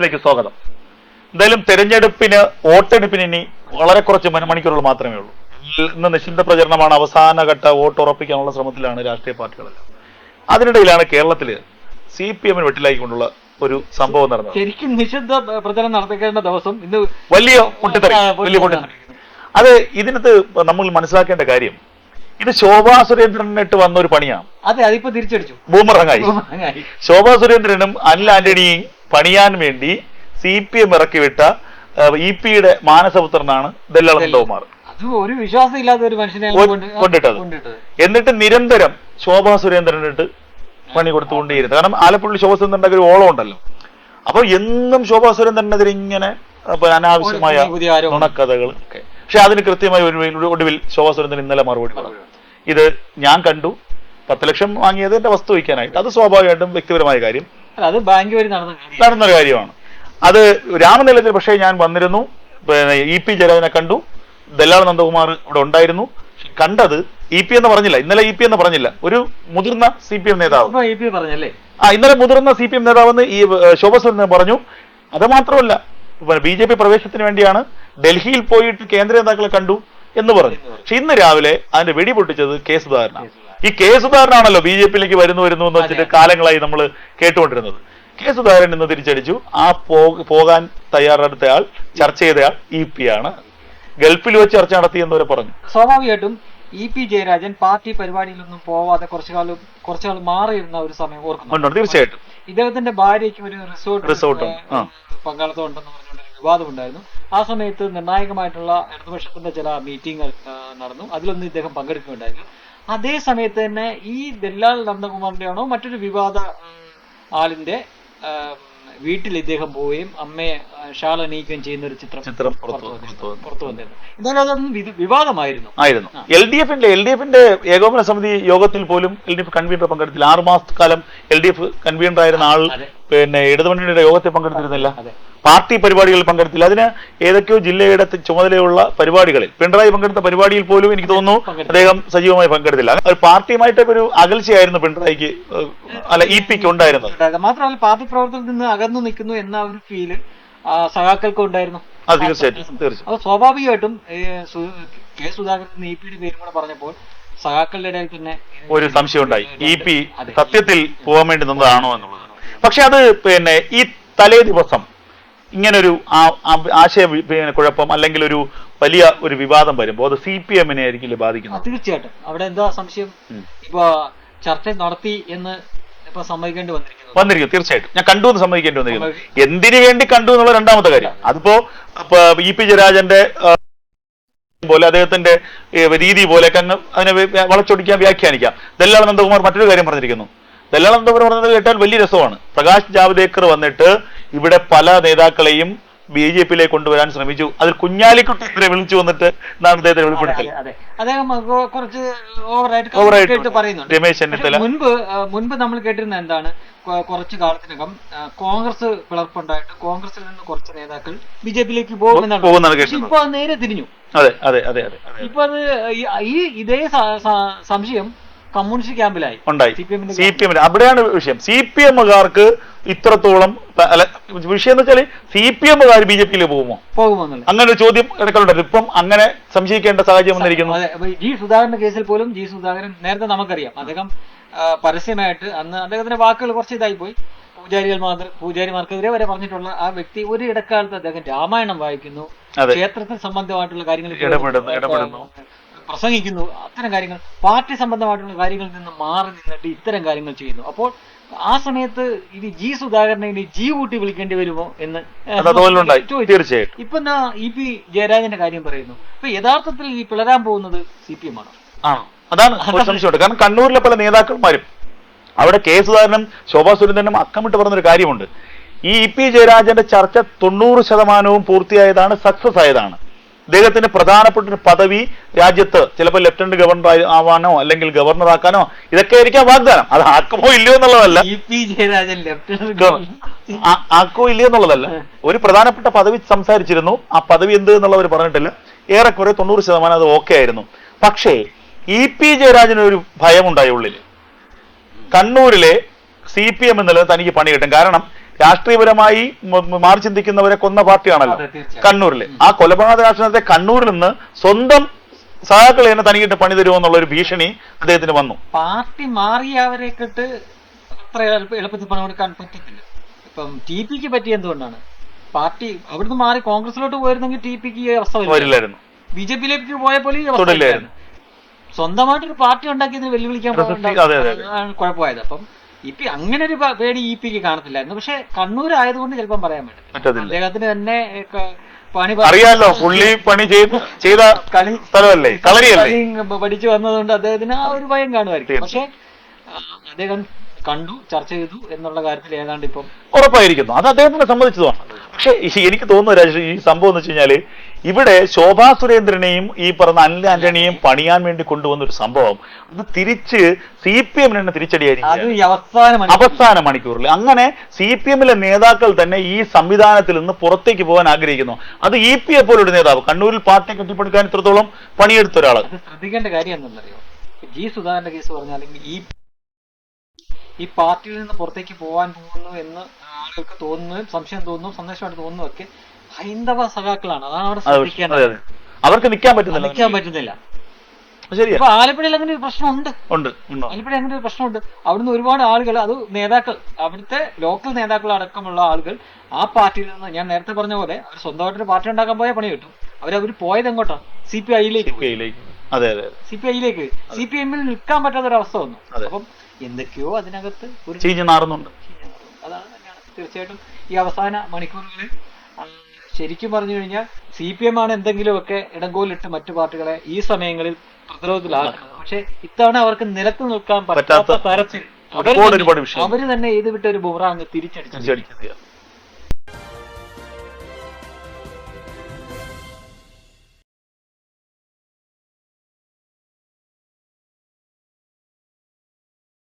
ക്ലാസ്സിലേക്ക് സ്വാഗതം. എന്തായാലും തെരഞ്ഞെടുപ്പിന് വോട്ടെടുപ്പിന് ഇനി വളരെ കുറച്ച് മണി- മണിക്കൂറുകൾ മാത്രമേ ഉള്ളൂ. ഇന്ന് നിശ്ചിത പ്രചരണമാണ്. അവസാനഘട്ട വോട്ട് ഉറപ്പിക്കാനുള്ള ശ്രമത്തിലാണ് രാഷ്ട്രീയ പാർട്ടികളെല്ലാം. അതിനിടയിലാണ് കേരളത്തിൽ സി പി എമ്മിന് വെട്ടിലാക്കിക്കൊണ്ടുള്ള ഒരു സംഭവം നടന്നത്. ശരിക്കും നിശബ്ദ പ്രചരണം നടത്തിക്കേണ്ട ദിവസം ഇന്ന് വലിയ വലിയ അത് ഇതിനകത്ത് നമ്മൾ മനസ്സിലാക്കേണ്ട കാര്യം ഇത് ശോഭാ സുരേന്ദ്രനിട്ട് വന്ന ഒരു പണിയാണ്. അതെ അതിപ്പോ തിരിച്ചടിച്ചു. ഭൂമറങ്ങായി. ശോഭാ സുരേന്ദ്രനും അനിൽ ആന്റണിയും പണിയാൻ വേണ്ടി സി പി എം ഇറക്കിവിട്ട ഇ പിയുടെ മാനസപുത്രനാണ് അത് ഒരു വിശ്വാസം ഇല്ലാത്ത ഒരു മനുഷ്യനെ കൊ- കൊണ്ട് കൊണ്ടിട്ടത്. എന്നിട്ട് നിരന്തരം ശോഭാ സുരേന്ദ്രനിട്ട് പണി കൊടുത്തുകൊണ്ടേയിരുന്നു. കാരണം ആലപ്പുഴയിൽ ശോഭാ സുരേന്ദ്രന്റെ ഒരു ഓളം ഉണ്ടല്ലോ. അപ്പൊ എന്നും ശോഭാ സുരേന്ദ്രനെതിരെ ഇങ്ങനെ അനാവശ്യമായ നുണക്കഥകൾ ഒക്കെ പക്ഷെ അതിന് കൃത്യമായി ഒരു ഒടുവിൽ ശോഭാ സുരേന്ദ്രൻ ഇന്നലെ മറുപടി പറഞ്ഞു. ഇത് ഞാൻ കണ്ടു. പത്ത് ലക്ഷം വാങ്ങിയത് എന്റെ വസ്തു വയ്ക്കാനായിട്ട്. അത് സ്വാഭാവികമായിട്ടും വ്യക്തിപരമായ കാര്യം. അത് ബാങ്ക് വഴി നടന്ന നടന്നൊരു കാര്യമാണ്. അത് രാമനിലയത്തിൽ പക്ഷേ ഞാൻ വന്നിരുന്നു. പിന്നെ ഇ പി ജയരാജനെ കണ്ടു. ദല്ലാൾ നന്ദകുമാർ ഇവിടെ ഉണ്ടായിരുന്നു. കണ്ടത് ഇ പി എന്ന് പറഞ്ഞില്ല. ഇന്നലെ ഇ പി എന്ന് പറഞ്ഞില്ല. ഒരു മുതിർന്ന സി പി എം നേതാവ്. പറഞ്ഞല്ലേ? ആ ഇന്നലെ മുതിർന്ന സി പി എം നേതാവെന്ന് ഈ ശോഭ സുരേന്ദ്രൻ പറഞ്ഞു. അത് മാത്രമല്ല ബി ജെ പി പ്രവേശനത്തിന് വേണ്ടിയാണ് ഡൽഹിയിൽ പോയിട്ട് കേന്ദ്ര നേതാക്കളെ കണ്ടു എന്ന് പറഞ്ഞു. പക്ഷെ ഇന്ന് രാവിലെ അതിന്റെ വെടി പൊട്ടിച്ചത് കേസ് സുധാകരനാണ്. ഈ കെ സുധാകരനാണല്ലോ ബി ജെ പിയിലേക്ക് വരുന്നു വരുന്നു എന്ന് വെച്ചിട്ട് കാലങ്ങളായി നമ്മൾ കേട്ടുകൊണ്ടിരുന്നത്. കെ സുധാകരൻ ഇന്ന് തിരിച്ചടിച്ചു. ആ പോകാൻ തയ്യാറെടുത്തയാൾ ചർച്ച ചെയ്തയാൾ ഇ പി ആണ്. ഗൾഫിൽ വെച്ച് ചർച്ച നടത്തി എന്നവരെ പറഞ്ഞു. സ്വാഭാവികമായിട്ടും ഇ പി ജയരാജൻ പാർട്ടി പരിപാടിയിലൊന്നും പോവാതെ കുറച്ചു കാലം കുറച്ചു കാലം മാറിയിരുന്ന ഒരു സമയം ഓർക്കുന്നു. ഉണ്ട്, തീർച്ചയായിട്ടും. ഇദ്ദേഹത്തിന്റെ ഭാര്യയ്ക്ക് ഒരു റിസോർട്ട് റിസോർട്ട് പങ്കാളിത്തമുണ്ടെന്ന് ആ. പങ്കാളിത്തം ഉണ്ടെന്ന് പറഞ്ഞുകൊണ്ട് ഒരു വിവാദം ഉണ്ടായിരുന്നു. ആ സമയത്ത് നിർണായകമായിട്ടുള്ള ഇടതുപക്ഷത്തിന്റെ ചില മീറ്റിംഗുകൾ നടന്നു. അതിലൊന്നും ഇദ്ദേഹം പങ്കെടുക്കുകയുണ്ടായിരുന്നു അതേ സമയത്ത് തന്നെ ഈ ദല്ലാൽ നന്ദകുമാറിന്റെ ആണോ മറ്റൊരു വിവാദ ആളിന്റെ വീട്ടിൽ ഇദ്ദേഹം പോവുകയും അമ്മയെ ഷാൾ അണിയിക്കുകയും ചെയ്യുന്ന ഒരു ചിത്രം ചിത്രം പുറത്തു പുറത്തു വന്നു, വന്നിരുന്നു. എന്തായാലും അതൊന്നും വിവാദമായിരുന്നു. ആയിരുന്നു. എൽ ഡി എഫിന്റെ എൽ ഡി എഫിന്റെ ഏകോപന സമിതി യോഗത്തിൽ പോലും എൽ ഡി എഫ് കൺവീനർ പങ്കെടുത്തില്ല. ആറു മാസക്കാലം എൽ ഡി എഫ് കൺവീനർ ആയിരുന്ന ആൾ പിന്നെ ഇടതുമുന്നണിയുടെ യോഗത്തിൽ പങ്കെടുത്തിരുന്നില്ല. പാർട്ടി പരിപാടികളിൽ പങ്കെടുത്തില്ല. അതിന് ഏതൊക്കെയോ ജില്ലയുടെ ചുമതലയുള്ള പരിപാടികളിൽ പിണറായി പങ്കെടുത്ത പരിപാടിയിൽ പോലും എനിക്ക് തോന്നുന്നു അദ്ദേഹം സജീവമായി പങ്കെടുത്തില്ല. ഒരു പാർട്ടിയുമായിട്ടൊക്കെ ഒരു അകൽച്ചയായിരുന്നു പിണറായിക്ക് അല്ല ഇ പിക്ക് ഉണ്ടായിരുന്നത്. മാത്രമല്ല പാർട്ടി പ്രവർത്തനത്തിൽ നിന്ന് അകന്നു നിൽക്കുന്നു എന്ന ഒരു ഫീൽ സഖാക്കൾക്കും ഉണ്ടായിരുന്നു. അപ്പൊ സ്വാഭാവികമായിട്ടും കെ സുധാകരൻ ഇ പിയുടെ പേരും കൂടെ പറഞ്ഞപ്പോൾ സഖാക്കളുടെ ഇടയിൽ തന്നെ ഒരു സംശയം ഉണ്ടായി. ഇ പി സത്യത്തിൽ പോകാൻ വേണ്ടി നിന്നതാണോ എന്നുള്ളത്. പക്ഷെ അത് പിന്നെ ഈ തലേ ദിവസം ഇങ്ങനൊരു ആശയ കുഴപ്പം അല്ലെങ്കിൽ ഒരു വലിയ ഒരു വിവാദം വരുമ്പോൾ അത് സി പി എമ്മിനെ ആയിരിക്കില്ല ബാധിക്കുന്നത്? തീർച്ചയായിട്ടും. അവിടെ എന്താ സംശയം. ഇപ്പൊ ചർച്ച നടത്തി എന്ന് വന്നിരിക്കുന്നു. വന്നിരിക്കും തീർച്ചയായിട്ടും. ഞാൻ കണ്ടു എന്ന് സമ്മതിക്കേണ്ടി വന്നിരിക്കുന്നു. എന്തിനു വേണ്ടി കണ്ടു എന്നുള്ള രണ്ടാമത്തെ കാര്യം. അതിപ്പോ ഇ പി ജയരാജന്റെ പോലെ അദ്ദേഹത്തിന്റെ രീതി പോലെയൊക്കെ അങ്ങ് അതിനെ വളച്ചൊടിക്കാൻ വ്യാഖ്യാനിക്കാം. ദല്ലാൾ നന്ദകുമാർ മറ്റൊരു കാര്യം പറഞ്ഞിരിക്കുന്നു. ദല്ലാൾ നന്ദകുമാർ പറഞ്ഞത് കേട്ടാൽ വലിയ രസമാണ്. പ്രകാശ് ജാവ്ദേക്കർ വന്നിട്ട് ഇവിടെ പല നേതാക്കളെയും ബി ജെ പിയിലേക്ക് കൊണ്ടുവരാൻ ശ്രമിച്ചു. അതിൽ കുഞ്ഞാലിക്കുട്ടി ഇവരെ വിളിച്ചു വന്നിട്ട് എന്നാണ് അദ്ദേഹത്തെ വെളിപ്പെടുത്തൽ. അതെ അദ്ദേഹം കുറച്ച് ഓവറായിട്ട് പറയുന്നുണ്ട്. രമേശ് ചെന്നിത്തല. മുൻപ് മുൻപ് നമ്മൾ കേട്ടിരുന്ന എന്താണ് കുറച്ചു കാലത്തിനകം കോൺഗ്രസ് പിളർപ്പുണ്ടായിട്ട് കോൺഗ്രസിൽ നിന്ന് കുറച്ച് നേതാക്കൾ ബി ജെ പിയിലേക്ക് പോകുമെന്നാണ് ഇപ്പൊ നേരെ തിരിഞ്ഞു. അതെ അതെ അതെ അതെ. ഇപ്പൊ അത് ഈ- ഇതേ സംശയം കമ്മ്യൂണിസ്റ്റ് ക്യാമ്പിലായി. ഉണ്ടായി. സി പി അവിടെയാണ് വിഷയം. സി പി എമ്മുകാർക്ക് ഇത്രത്തോളം അല്ല വിഷയം എന്ന് വെച്ചാൽ സി പി എമ്മുകാർ ബി ജെ പിയിൽ പോകുമോ? പോകുമെന്നല്ല അങ്ങനെ ഒരു ചോദ്യം ഇടയ്ക്കുണ്ടായിരുന്നു ഇപ്പം അങ്ങനെ സംശയിക്കേണ്ട സാഹചര്യം വന്നിരിക്കുന്നു. ജി സുധാകരന്റെ കേസിൽ പോലും ജി സുധാകരൻ നേരത്തെ നമുക്കറിയാം. അദ്ദേഹം പരസ്യമായിട്ട് അന്ന് അദ്ദേഹത്തിന്റെ വാക്കുകൾ കുറച്ച് ഇതായി പോയി. പൂജാരികൾ മാത്രം പൂജാരിമാർക്കെതിരെ വരെ പറഞ്ഞിട്ടുള്ള ആ വ്യക്തി ഒരു ഇടക്കാലത്ത് അദ്ദേഹം രാമായണം വായിക്കുന്നു. ക്ഷേത്രത്തിന് ക്ഷേത്രത്തിൽ സംബന്ധമായിട്ടുള്ള കാര്യങ്ങൾ ഇടപെടുന്നു. പ്രസംഗിക്കുന്നു അത്തരം കാര്യങ്ങൾ പാർട്ടി സംബന്ധമായിട്ടുള്ള കാര്യങ്ങളിൽ നിന്ന് മാറി നിന്നിട്ട് ഇത്തരം കാര്യങ്ങൾ ചെയ്യുന്നു. അപ്പോൾ ആ സമയത്ത് ഇത് ജി സുധാകരനെ ഇനി ജി കൂട്ടി വിളിക്കേണ്ടി വരുമോ എന്ന്. തീർച്ചയായിട്ടും. ഇപ്പൊ എന്താ ഇ പി ജയരാജന്റെ കാര്യം പറയുന്നു. അപ്പൊ യഥാർത്ഥത്തിൽ ഈ പിളരാൻ പോകുന്നത് സി പി എം ആണ്? അതാണ് സംശയമുണ്ട്. കാരണം കണ്ണൂരിലെ പല നേതാക്കന്മാരും അവിടെ കെ സുധാകരനും ശോഭാ സുരേന്ദ്രനും അക്കമിട്ട് പറഞ്ഞൊരു കാര്യമുണ്ട്. ഈ ഇ പി ജയരാജന്റെ ചർച്ച തൊണ്ണൂറ് ശതമാനവും പൂർത്തിയായതാണ് സക്സസ് ആയതാണ്. അദ്ദേഹത്തിന് പ്രധാനപ്പെട്ട ഒരു പദവി രാജ്യത്ത് ചിലപ്പോൾ ലെഫ്റ്റനന്റ് ഗവർണർ ആവാനോ അല്ലെങ്കിൽ ഗവർണർ ആക്കാനോ ഇതൊക്കെ ആയിരിക്കാം വാഗ്ദാനം. അത് ആക്കുമോ ഇല്ലയോ എന്നുള്ളതല്ല. ഇ പി ലെഫ്റ്റനന്റ് ഗവ- ആക്കോ ഇല്ലയോ എന്നുള്ളതല്ല. ഒരു പ്രധാനപ്പെട്ട പദവി സംസാരിച്ചിരുന്നു. ആ പദവി എന്ത് എന്നുള്ളവർ പറഞ്ഞിട്ടില്ല. ഏറെക്കുറെ തൊണ്ണൂറ് ശതമാനം അത് ഓക്കെ ആയിരുന്നു. പക്ഷേ ഇ പി ജയരാജന് ഒരു ഭയമുണ്ടായി ഉള്ളിൽ കണ്ണൂരിലെ സി പി എം എന്നുള്ളത് തനിക്ക് പണി കിട്ടും. കാരണം രാഷ്ട്രീയപരമായി മാറി ചിന്തിക്കുന്നവരെ കൊന്ന പാർട്ടിയാണല്ലോ. കണ്ണൂരിൽ ആ കൊലപാതക രാഷ്ട്രീയത്തെ കണ്ണൂരിൽ നിന്ന് സ്വന്തം സഹാക്കൾ തന്നെ തനിക്കിട്ട് പണി തരുമോ എന്നുള്ള ഒരു ഭീഷണി അദ്ദേഹത്തിന് വന്നു. പാർട്ടി മാറിയവരെ കിട്ട് അത്ര എളുപ്പത്തിൽ പണം കൊടുക്കാൻ പറ്റത്തില്ല. ഇപ്പം ടി പിക്ക് പറ്റിയ എന്തുകൊണ്ടാണ്? പാർട്ടി അവിടുന്ന് മാറി കോൺഗ്രസിലോട്ട് പോയിരുന്നെങ്കിൽ ടി പിക്ക് ഈ അവസ്ഥ വരില്ലായിരുന്നു. ബി ജെ പിയിലേക്ക് പോയപ്പോൾ ഈ അവസ്ഥ. സ്വന്തമായിട്ടൊരു പാർട്ടി ഉണ്ടാക്കിയതിന് വെല്ലുവിളിക്കാൻ കുഴപ്പമായത്. അപ്പം ഇ പി അങ്ങനെ ഒരു പേടി ഇ പിക്ക് കാണത്തില്ലായിരുന്നു. പക്ഷെ കണ്ണൂർ ആയതുകൊണ്ട് ചിലപ്പം പറയാൻ പറ്റും പറ്റത്തില്ല. അദ്ദേഹത്തിന് തന്നെ പണി അറിയാലോ പുള്ളി പണി ചെയ്ത് ചെയ്ത കളി സ്ഥലമല്ലേ? കളരിയല്ലേ? പഠിച്ചു വന്നതുകൊണ്ട് അദ്ദേഹത്തിന് ആ ഒരു ഭയം കാണുമായിരിക്കും. പക്ഷെ അദ്ദേഹം കണ്ടു ചർച്ച ചെയ്തു എന്നുള്ള കാര്യത്തിൽ ഏതാണ്ട് ഇപ്പം ഉറപ്പായിരിക്കുന്നു. അത് അദ്ദേഹത്തിനെ സംബന്ധിച്ചതാണ് പക്ഷേ എനിക്ക് തോന്നുന്നു രാജേഷ് ഈ സംഭവം എന്ന് വെച്ച് കഴിഞ്ഞാൽ ഇവിടെ ശോഭാ സുരേന്ദ്രനെയും ഈ പറഞ്ഞ അനിൽ ആന്റണിയെയും പണിയാൻ വേണ്ടി കൊണ്ടുവന്ന ഒരു സംഭവം. അത് തിരിച്ച് സി പി എമ്മിന് തന്നെ തിരിച്ചടിയായിരിക്കും അവസാന മണിക്കൂറിൽ അങ്ങനെ സി പി എമ്മിലെ നേതാക്കൾ തന്നെ ഈ സംവിധാനത്തിൽ നിന്ന് പുറത്തേക്ക് പോകാൻ ആഗ്രഹിക്കുന്നു. അത് ഇ പി എ പോലൊരു നേതാവ്. കണ്ണൂരിൽ പാർട്ടി കെട്ടിപ്പടുക്കാൻ ഇത്രത്തോളം പണിയെടുത്ത ഒരാൾ ശ്രദ്ധിക്കേണ്ട കാര്യം എന്തെന്നറിയോ? ജി സുധാകരന്റെ കേസ് പറഞ്ഞാൽ ഈ ഈ പാർട്ടിയിൽ നിന്ന് പുറത്തേക്ക് പോകാൻ പോകുന്നു എന്ന് ആളുകൾക്ക് തോന്നുന്നു സംശയം തോന്നുന്നു സന്ദേശമായിട്ട് തോന്നുന്നു ഒക്കെ ഹൈന്ദവ സഖാക്കളാണ്. അതാണ് അവിടെ ശ്രദ്ധിക്കേണ്ടത്. അവർക്ക് നിൽക്കാൻ പറ്റുന്നില്ല. നിൽക്കാൻ പറ്റുന്നില്ല. ഇപ്പൊ ആലപ്പുഴയിൽ അങ്ങനെ ഒരു പ്രശ്നമുണ്ട്. ഉണ്ട് ആലപ്പുഴ അങ്ങനെ ഒരു പ്രശ്നമുണ്ട്. അവിടുന്ന് ഒരുപാട് ആളുകൾ അത് നേതാക്കൾ അവിടുത്തെ ലോക്കൽ നേതാക്കൾ അടക്കമുള്ള ആളുകൾ ആ പാർട്ടിയിൽ നിന്ന് ഞാൻ നേരത്തെ പറഞ്ഞ പോലെ അവർ സ്വന്തമായിട്ടൊരു പാർട്ടി ഉണ്ടാക്കാൻ പോയ പണി കിട്ടും. അവരവർ പോയത് എങ്ങോട്ടാണ് സി പി ഐയിലേക്ക്. സി പി ഐയിലേക്ക് സി പി എമ്മിൽ നിൽക്കാൻ പറ്റാത്ത ഒരു അവസ്ഥ വന്നു. അപ്പം എന്തൊക്കെയോ അതിനകത്ത് ഒരു ചേഞ്ച് നാറുന്നുണ്ട്. അതാണ് തന്നെയാണ്. തീർച്ചയായിട്ടും ഈ അവസാന മണിക്കൂറുകളിൽ ശരിക്കും പറഞ്ഞു കഴിഞ്ഞാൽ സി പി എം ആണ് എന്തെങ്കിലുമൊക്കെ ഇടങ്കോലിട്ട് മറ്റു പാർട്ടികളെ ഈ സമയങ്ങളിൽ പ്രതിരോധത്തിലാക്കുന്നത് പക്ഷെ ഇത്തവണ അവർക്ക് നിലത്ത് നിൽക്കാൻ പറ്റാത്ത തരത്തിൽ. അവർ തന്നെ ഇത് വിട്ട ഒരു ബുമറാങ് തിരിച്ചടിച്ചു.